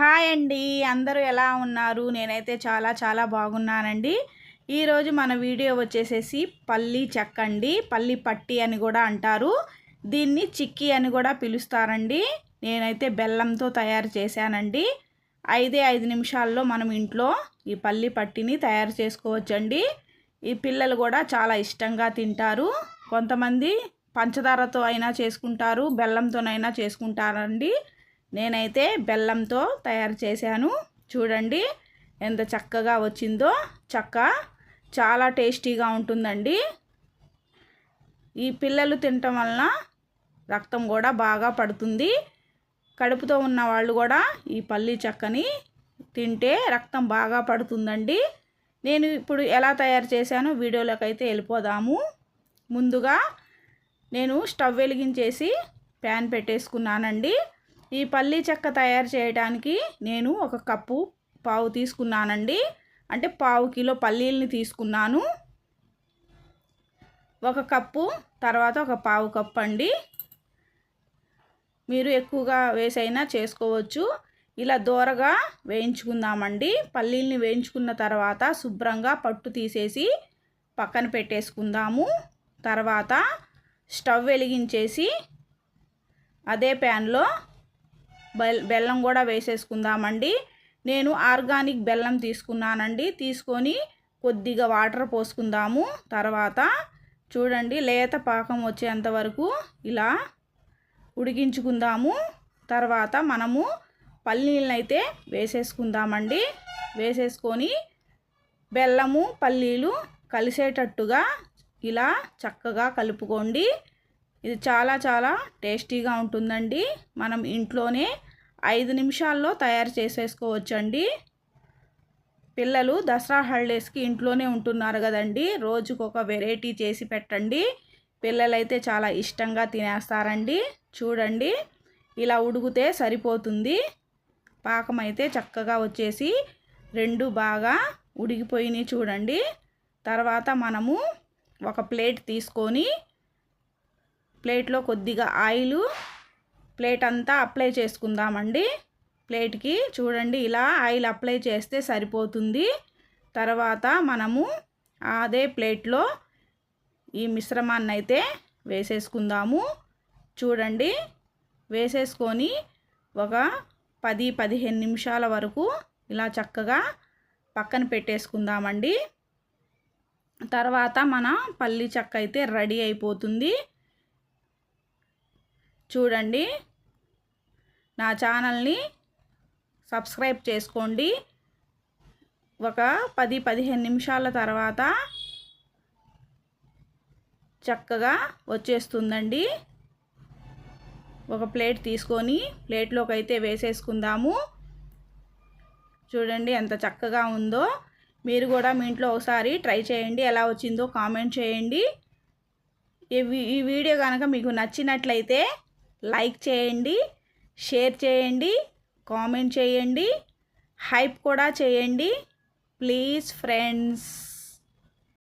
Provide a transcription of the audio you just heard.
Hi అండి. అందరూ ఎలా ఉన్నారు? నేనైతే చాలా చాలా బాగున్నానండి. ఈరోజు మన వీడియో వచ్చేసేసి పల్లి చెక్క అండి. పల్లి పట్టి అని కూడా అంటారు. దీన్ని చిక్కీ అని కూడా పిలుస్తారండి. నేనైతే బెల్లంతో తయారు చేశానండి. ఐదే ఐదు నిమిషాల్లో మనం ఇంట్లో ఈ పల్లి పట్టిని తయారు చేసుకోవచ్చండి. ఈ పిల్లలు కూడా చాలా ఇష్టంగా తింటారు. కొంతమంది పంచదారతో అయినా చేసుకుంటారు బెల్లంతోనైనా చేసుకుంటారండి. నేనైతే బెల్లంతో తయారు చేశాను. చూడండి ఎంత చక్కగా వచ్చిందో. చక్క చాలా టేస్టీగా ఉంటుందండి. ఈ పిల్లలు తినటం వలన రక్తం కూడా బాగా పడుతుంది. కడుపుతో ఉన్న వాళ్ళు కూడా ఈ పల్లి చక్కని తింటే రక్తం బాగా పడుతుందండి. నేను ఇప్పుడు ఎలా తయారు చేశానో వీడియోలోకి అయితే వెళ్ళిపోదాము. ముందుగా నేను స్టవ్ వెలిగించేసి ప్యాన్ పెట్టేసుకున్నానండి. ఈ పల్లీ చెక్క తయారు చేయడానికి నేను ఒక కప్పు పావు తీసుకున్నానండి. అంటే పావు కిలో పల్లీలని తీసుకున్నాను. ఒక కప్పు తర్వాత ఒక పావు కప్పు అండి. మీరు ఎక్కువగా వేసైనా చేసుకోవచ్చు. ఇలా దూరగా వేయించుకుందామండి. పల్లీల్ని వేయించుకున్న తర్వాత శుభ్రంగా పట్టు తీసేసి పక్కన పెట్టేసుకుందాము. తర్వాత స్టవ్ వెలిగించేసి అదే ప్యాన్లో బెల్లం కూడా వేసేసుకుందామండి. నేను ఆర్గానిక్ బెల్లం తీసుకున్నానండి. తీసుకొని కొద్దిగా వాటర్ పోసుకుందాము. తర్వాత చూడండి లేత పాకం వచ్చేంత వరకు ఇలా ఉడికించుకుందాము. తర్వాత మనము పల్లీలను అయితే వేసేసుకుందామండి. వేసేసుకొని బెల్లము పల్లీలు కలిసేటట్టుగా ఇలా చక్కగా కలుపుకోండి. ఇది చాలా చాలా టేస్టీగా ఉంటుందండి. మనం ఇంట్లోనే ఐదు నిమిషాల్లో తయారు చేసేసుకోవచ్చండి. పిల్లలు దసరా హాలిడేస్కి ఇంట్లోనే ఉంటున్నారు కదండి. రోజుకు ఒక వెరైటీ చేసి పెట్టండి. పిల్లలైతే చాలా ఇష్టంగా తినేస్తారండి. చూడండి ఇలా ఉడికితే సరిపోతుంది. పాకం అయితే చక్కగా వచ్చేసి రెండు బాగా ఉడికిపోయినాయి చూడండి. తర్వాత మనము ఒక ప్లేట్ తీసుకొని ప్లేట్లో కొద్దిగా ఆయిల్ ప్లేట్ అంతా అప్లై చేసుకుందామండి. ప్లేట్కి చూడండి ఇలా ఆయిల్ అప్లై చేస్తే సరిపోతుంది. తర్వాత మనము అదే ప్లేట్లో ఈ మిశ్రమాన్ని అయితే వేసేసుకుందాము. చూడండి వేసేసుకొని ఒక పది పదిహేను నిమిషాల వరకు ఇలా చక్కగా పక్కన పెట్టేసుకుందామండి. తర్వాత మన పల్లి చెక్క అయితే రెడీ అయిపోతుంది. చూడండి. నా ఛానల్ని సబ్స్క్రైబ్ చేసుకోండి. ఒక పది పదిహేను నిమిషాల తర్వాత చక్కగా వచ్చేస్తుందండి. ఒక ప్లేట్ తీసుకొని ప్లేట్లోకి అయితే వేసేసుకుందాము. చూడండి ఎంత చక్కగా ఉందో. మీరు కూడా మీ ఇంట్లో ఒకసారి ట్రై చేయండి. ఎలా వచ్చిందో కామెంట్ చేయండి. ఈ వీడియో కనుక మీకు నచ్చినట్లయితే లైక్ చేయండి షేర్ చేయండి కామెంట్ చేయండి హైప్ కూడా చేయండి. Please friends.